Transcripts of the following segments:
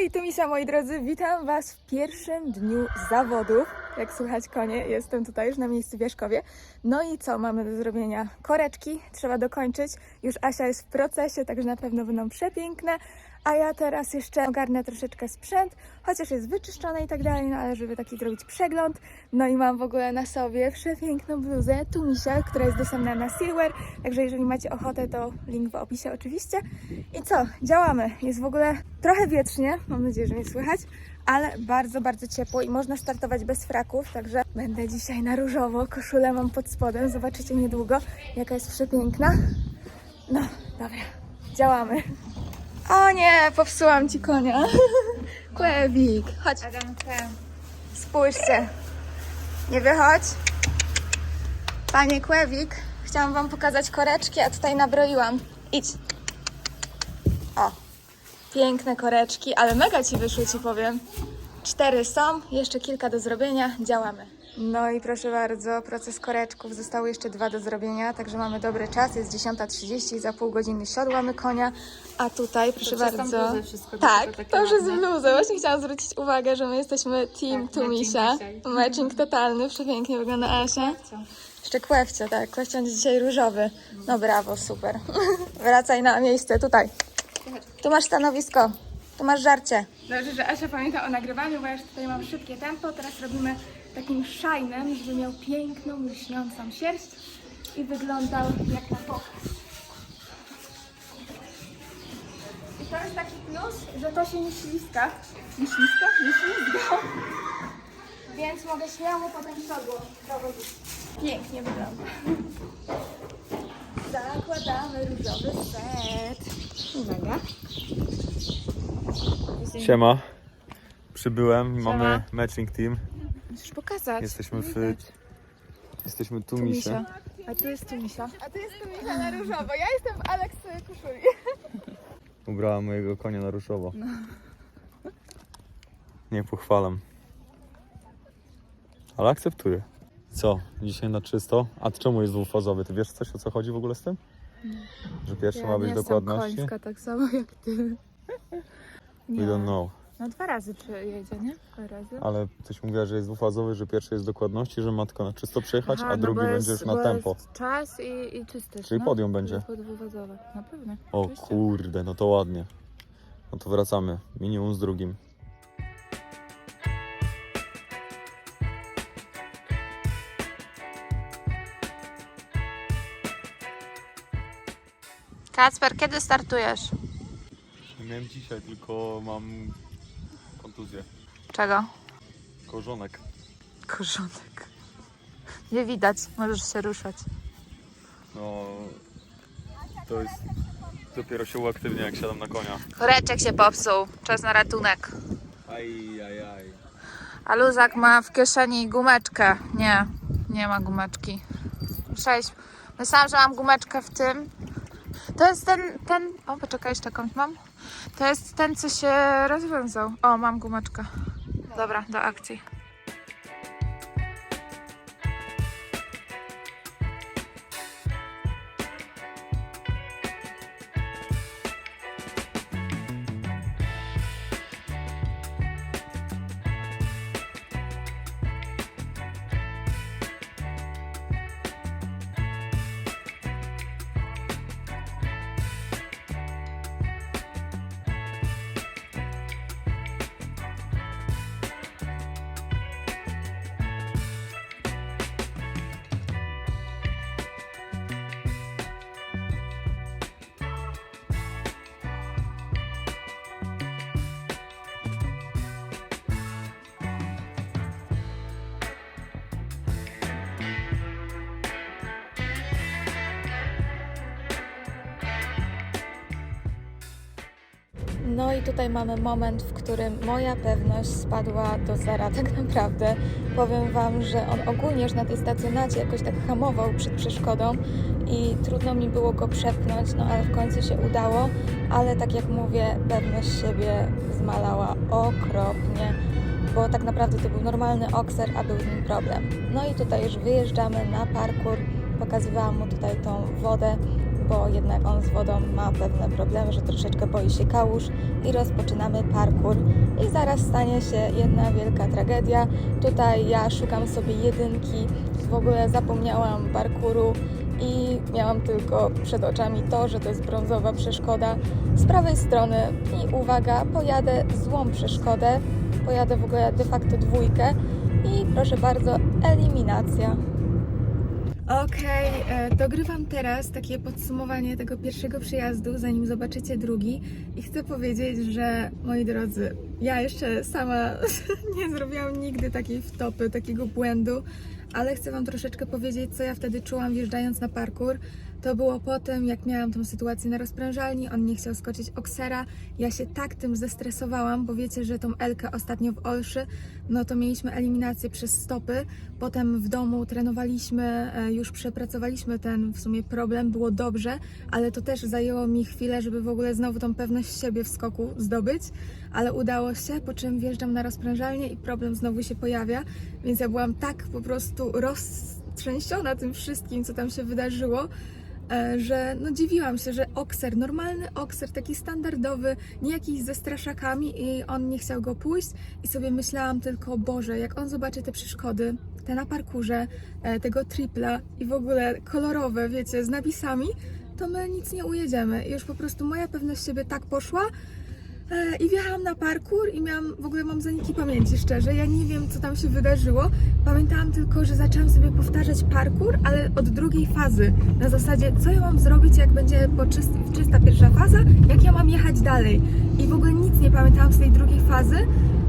Hej, tu Misia, moi drodzy, witam Was w pierwszym dniu zawodów. Jak słychać konie, jestem tutaj już na miejscu w. No i co mamy do zrobienia? Koreczki trzeba dokończyć. Już Asia jest w procesie, także na pewno będą przepiękne. A ja teraz jeszcze ogarnę troszeczkę sprzęt, chociaż jest wyczyszczony i tak dalej, no ale żeby taki zrobić przegląd. No i mam w ogóle na sobie przepiękną bluzę Tumisia, która jest dostępna na Silver, także jeżeli macie ochotę, to link w opisie oczywiście. I co? Działamy. Jest w ogóle trochę wietrznie, mam nadzieję, że mnie słychać, ale bardzo, bardzo ciepło i można startować bez fraków, także będę dzisiaj na różowo. Koszulę mam pod spodem, zobaczycie niedługo, jaka jest przepiękna. No, dobra, działamy. O nie, popsułam ci konia. Kłewik, chodź, spójrzcie. Nie wychodź. Panie Kłewik, chciałam wam pokazać koreczki, a tutaj nabroiłam. Idź. O, piękne koreczki, ale mega ci wyszły, ci powiem. Cztery są, jeszcze kilka do zrobienia, działamy. No i proszę bardzo, proces koreczków, zostały jeszcze dwa do zrobienia, także mamy dobry czas, jest 10.30, za pół godziny siodłamy konia, a tutaj, proszę tą bardzo... bluzę wszystko, tak, to już jest bluza, właśnie chciałam zwrócić uwagę, że my jesteśmy team Tak, Tumisia, matching matching totalny, przepięknie wygląda Asia. co? Jeszcze kłewcio, tak, kłewcio będzie dzisiaj różowy. No brawo, super. Wracaj na miejsce, tutaj. Tu masz stanowisko, tu masz żarcie. Dobrze, że Asia pamięta o nagrywaniu, bo ja już tutaj mam szybkie tempo. Teraz robimy takim shinem, żeby miał piękną, lśniącą sierść i wyglądał jak na pokaz. I to jest taki plus, że to się nie śliska. Nie śliska? Nie ślizga. Więc mogę śmiało potem siodło prowadzić. Pięknie wygląda. Zakładamy różowy set. Uwaga. Siema. Przybyłem mamy matching team. Musisz pokazać. Jesteśmy w... Jesteśmy tu Misia. A tu jest tu misia. A to jest Misia na różowo. Ja jestem w Alex koszuli. Ubrała mojego konia na różowo. No. Nie pochwalam. Ale akceptuję. Co? Dzisiaj na czysto? A czemu jest dwufazowy? Ty wiesz coś o co chodzi w ogóle z tym? Że pierwszy ma być dokładności? końska tak samo jak ty. We don't know. No dwa razy przyjedzie, nie? Dwa razy. Ale coś mówiła, że jest dwufazowy, że pierwszy jest dokładności, że ma tylko na czysto przejechać, Aha, a no drugi bo będzie jest- już na bo tempo. Jest czas i, i czystość. Czyli no. podium będzie. Podwójwozowe. Na pewno. O Oczywiście. kurde, no to ładnie. No to wracamy. Minimum z drugim. Kacper, kiedy startujesz? Miałem dzisiaj, tylko mam Czego? Korzonek. Korzonek. Nie widać, możesz się ruszać. No, to jest... Dopiero się uaktywnia, jak siadam na konia. Koreczek się popsuł. Czas na ratunek. Aj, aj, aj. A luzak ma w kieszeni gumeczkę. Nie, nie ma gumeczki. Myślałeś, myślałam, że mam gumeczkę w tym. To jest ten, ten, o poczekaj, jeszcze jakąś mam. To jest ten, co się rozwiązał. O, mam gumeczkę. Dobra, do akcji. No i tutaj mamy moment, w którym moja pewność spadła do zera tak naprawdę. Powiem Wam, że on ogólnie już na tej stacjonacie jakoś tak hamował przed przeszkodą i trudno mi było go przepchnąć, no ale w końcu się udało. Ale tak jak mówię, pewność siebie zmalała okropnie, bo tak naprawdę to był normalny okser, a był z nim problem. No i tutaj już wyjeżdżamy na parkour, pokazywałam mu tutaj tą wodę, bo jednak on z wodą ma pewne problemy, że troszeczkę boi się kałuż i rozpoczynamy parkour. I zaraz stanie się jedna wielka tragedia. Tutaj ja szukam sobie jedynki, w ogóle zapomniałam parkouru i miałam tylko przed oczami to, że to jest brązowa przeszkoda z prawej strony i uwaga, pojadę złą przeszkodę, pojadę w ogóle de facto dwójkę i proszę bardzo, eliminacja. Okej, e, dogrywam teraz takie podsumowanie tego pierwszego przyjazdu, zanim zobaczycie drugi. I chcę powiedzieć, że moi drodzy, ja jeszcze sama nie zrobiłam nigdy takiej wtopy, takiego błędu, ale chcę Wam troszeczkę powiedzieć, co ja wtedy czułam wjeżdżając na parkour. To było po tym, jak miałam tą sytuację na rozprężalni, on nie chciał skoczyć oksera. Ja się tak tym zestresowałam, bo wiecie, że tą Elkę ostatnio w Olszy, no to mieliśmy eliminację przez stopy. Potem w domu trenowaliśmy, e, już przepracowaliśmy ten w sumie problem, było dobrze, ale to też zajęło mi chwilę, żeby w ogóle znowu tą pewność siebie w skoku zdobyć, ale udało się, po czym wjeżdżam na rozprężalnię i problem znowu się pojawia, więc ja byłam tak po prostu roztrzęsiona tym wszystkim, co tam się wydarzyło, że no dziwiłam się, że okser, normalny okser, taki standardowy, nie jakiś ze straszakami i on nie chciał go pójść i sobie myślałam tylko, Boże, jak on zobaczy te przeszkody, te na parkurze, e, tego tripla i w ogóle kolorowe, wiecie, z napisami, to my nic nie ujedziemy. I już po prostu moja pewność siebie tak poszła, E, I wjechałam na parkour i miałam, w ogóle mam zaniki pamięci szczerze, ja nie wiem co tam się wydarzyło. Pamiętałam tylko, że zaczęłam sobie powtarzać parkour, ale od drugiej fazy. Na zasadzie, co ja mam zrobić, jak będzie po czysty, czysta pierwsza faza, jak ja mam jechać dalej. I w ogóle nic nie pamiętałam z tej drugiej fazy.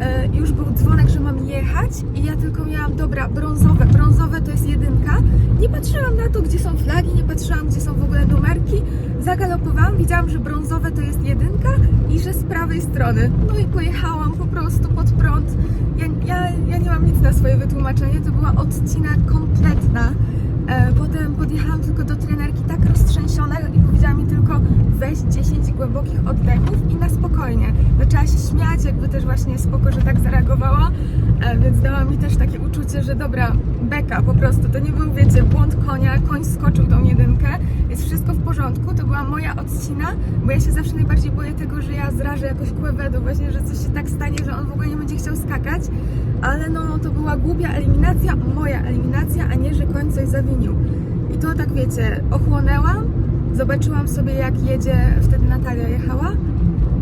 E, już był dzwonek, że mam jechać i ja tylko miałam, dobra, brązowe, brązowe to jest jedynka. Nie patrzyłam na to, gdzie są flagi, nie patrzyłam, gdzie są w ogóle numerki. Zagalopowałam, widziałam, że brązowe to jest jedynka i że z prawej strony. No i pojechałam po prostu pod prąd. Ja, ja, ja nie mam nic na swoje wytłumaczenie, to była odcina kompletna. E, potem podjechałam tylko do trenerki tak roztrzęsiona i powiedziała mi tylko weź 10 głębokich oddechów i na spokojnie. Zaczęła się śmiać, jakby też właśnie spoko, że tak zareagowała, e, więc dała mi też takie uczucie, że dobra, beka po prostu, to nie był, wiecie, błąd konia, koń skoczył tą jedynkę, jest wszystko w porządku, to była moja odcina, bo ja się zawsze najbardziej boję tego, że ja zrażę jakoś kłewedu, właśnie, że coś się tak stanie, że on w ogóle nie będzie chciał skakać, ale no to była głupia eliminacja, moja eliminacja, a nie, że koń coś zawinił. I to tak wiecie, ochłonęłam, zobaczyłam sobie jak jedzie, wtedy Natalia jechała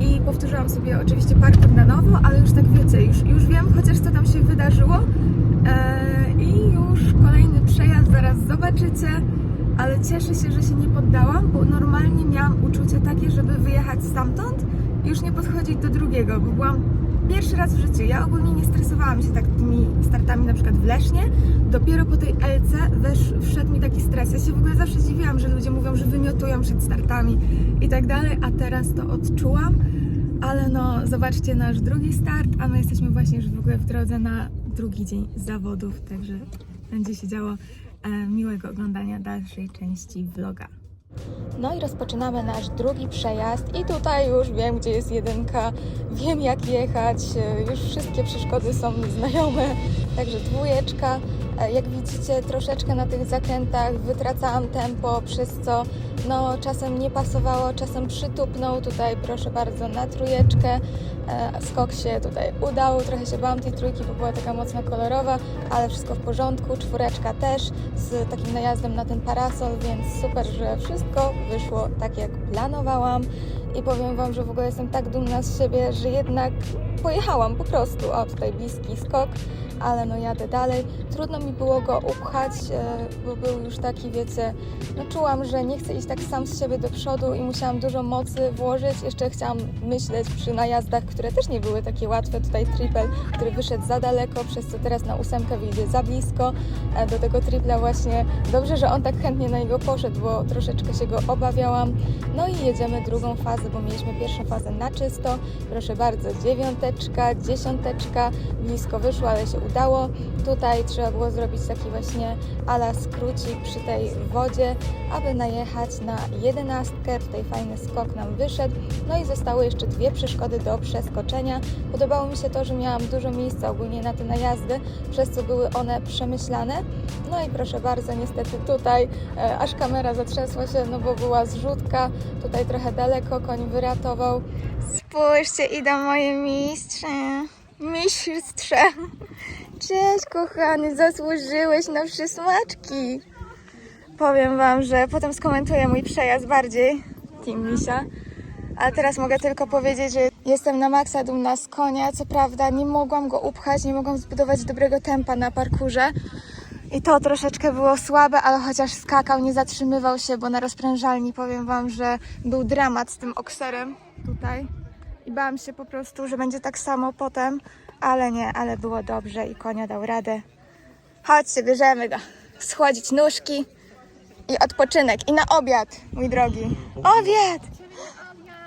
i powtórzyłam sobie oczywiście parkour na nowo, ale już tak wiecie, już, już wiem chociaż co tam się wydarzyło eee, i już kolejny przejazd zaraz zobaczycie, ale cieszę się, że się nie poddałam, bo normalnie miałam uczucie takie, żeby wyjechać stamtąd i już nie podchodzić do drugiego, bo byłam pierwszy raz w życiu. Ja ogólnie nie stresowałam się tak tymi startami na przykład w Lesznie. Dopiero po tej LC wesz, wszedł mi taki stres. Ja się w ogóle zawsze dziwiłam, że ludzie mówią, że wymiotują przed startami i tak dalej, a teraz to odczułam. Ale no, zobaczcie nasz drugi start, a my jesteśmy właśnie już w ogóle w drodze na drugi dzień zawodów, także będzie się działo e, miłego oglądania dalszej części vloga. No i rozpoczynamy nasz drugi przejazd i tutaj już wiem, gdzie jest jedynka, wiem jak jechać, już wszystkie przeszkody są mi znajome, także dwójeczka. E, Jak widzicie, troszeczkę na tych zakrętach wytracałam tempo, przez co no, czasem nie pasowało, czasem przytupnął. Tutaj proszę bardzo na trójeczkę. E, Skok się tutaj udał, trochę się bałam tej trójki, bo była taka mocno kolorowa, ale wszystko w porządku. Czwóreczka też z takim najazdem na ten parasol, więc super, że wszystko wyszło tak jak planowałam. I powiem Wam, że w ogóle jestem tak dumna z siebie, że jednak pojechałam po prostu. O, tutaj bliski skok, ale no jadę dalej. Trudno mi było go upchać, e, bo był już taki, wiecie, no czułam, że nie chcę iść tak sam z siebie do przodu i musiałam dużo mocy włożyć. Jeszcze chciałam myśleć przy najazdach, które też nie były takie łatwe. Tutaj triple, który wyszedł za daleko, przez co teraz na ósemkę wyjdzie za blisko. E, Do tego tripla właśnie dobrze, że on tak chętnie na niego poszedł, bo troszeczkę się go obawiałam. No i jedziemy drugą fazę, bo mieliśmy pierwszą fazę na czysto. Proszę bardzo, dziewiąteczka, dziesiąteczka, blisko wyszło, ale się udało. Tutaj trzeba było zrobić taki właśnie ala skrócik przy tej wodzie, aby najechać na jedenastkę. Tutaj fajny skok nam wyszedł. No i zostały jeszcze dwie przeszkody do przeskoczenia. Podobało mi się to, że miałam dużo miejsca ogólnie na te najazdy, przez co były one przemyślane. No i proszę bardzo, niestety tutaj e, aż kamera zatrzęsła się, no bo była zrzutka. Tutaj trochę daleko koń wyratował. Spójrzcie, idą moje mistrze. Mistrze. Cześć kochany, zasłużyłeś na przysmaczki. Powiem wam, że potem skomentuję mój przejazd bardziej. Team Misia. A teraz mogę tylko powiedzieć, że jestem na maksa dumna z konia. Co prawda nie mogłam go upchać, nie mogłam zbudować dobrego tempa na parkurze. I to troszeczkę było słabe, ale chociaż skakał, nie zatrzymywał się, bo na rozprężalni powiem wam, że był dramat z tym okserem tutaj. I bałam się po prostu, że będzie tak samo potem, ale nie, ale było dobrze i konia dał radę. Chodźcie, bierzemy go. Schłodzić nóżki i odpoczynek. I na obiad, mój drogi. Obiad!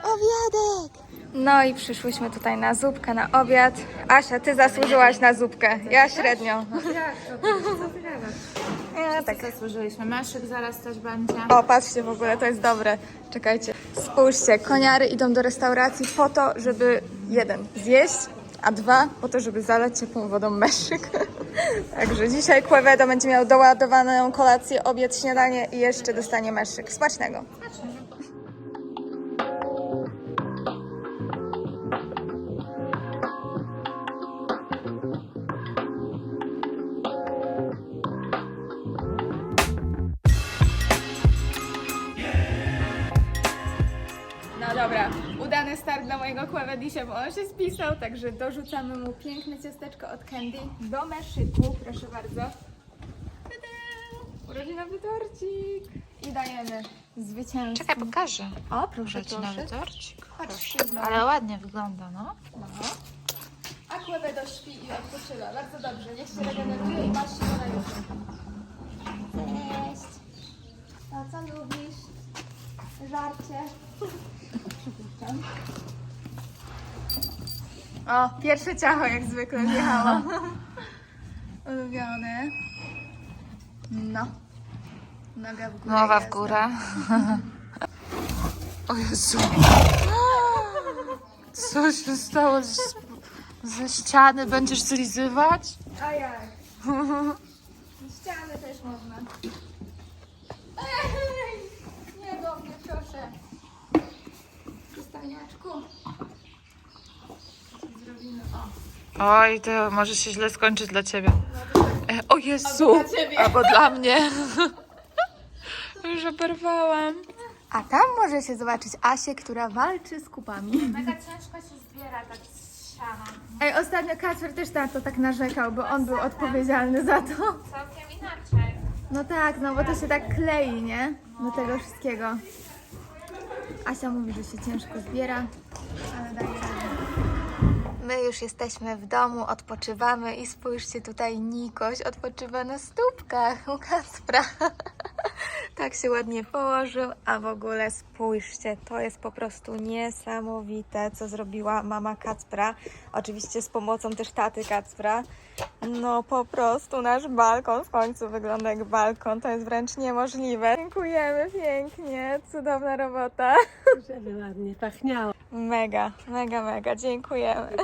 Obiadek! No i przyszłyśmy tutaj na zupkę, na obiad. Asia, ty zasłużyłaś na zupkę. Ja średnio. Ja tak. Zasłużyliśmy. Meszyk zaraz też będzie. O, patrzcie w ogóle, to jest dobre. Czekajcie. Spójrzcie, koniary idą do restauracji po to, żeby jeden, zjeść, a dwa, po to, żeby zalać ciepłą wodą meszyk. Także dzisiaj Quevedo będzie miał doładowaną kolację, obiad, śniadanie i jeszcze dostanie meszyk. Smacznego. No dobra, udany start dla mojego Quevedisia, bo on się spisał, także dorzucamy mu piękne ciasteczko od Candy do meszyku, proszę bardzo. Tada! Urodzinowy torcik! I dajemy zwycięzcy. Czekaj, pokażę. O, proszę, Urodzinowy proszę. torcik. Chodź, Proszę. Ale ładnie wygląda, no. No. A Quevedo śpi i odpoczywa. Bardzo dobrze, niech się regeneruje i masz siłę na jutro. Cześć! A co lubisz? Żarcie? Przypuszczam. O, pierwsze ciacho jak zwykle wjechało. Ulubione. No. Noga w górę. Głowa w jest. górę. O Jezu. Co się stało z, ze ściany? Będziesz zlizywać? A jak? Ściany też można. Ej, nie do mnie, proszę. Przystaniaczku. Zrobimy o. Oj, to może się źle skończyć dla ciebie. E, o Jezu! Albo dla ciebie. Albo dla mnie. Już oberwałam. A tam może się zobaczyć Asię, która walczy z kupami. Mega ciężko się zbiera tak z siana. Ej, ostatnio Kacper też na to tak narzekał, bo on był odpowiedzialny za to. Całkiem inaczej. No tak, no bo to się tak klei, nie? Do tego wszystkiego. Asia mówi, że się ciężko zbiera, ale daje radę. My już jesteśmy w domu, odpoczywamy i spójrzcie tutaj Nikoś odpoczywa na stópkach u Kacpra. tak się ładnie położył, a w ogóle spójrzcie, to jest po prostu niesamowite, co zrobiła mama Kacpra. Oczywiście z pomocą też taty Kacpra. No po prostu nasz balkon w końcu wygląda jak balkon, to jest wręcz niemożliwe. Dziękujemy pięknie, cudowna robota. Żeby ładnie pachniało. Mega, mega, mega, dziękujemy.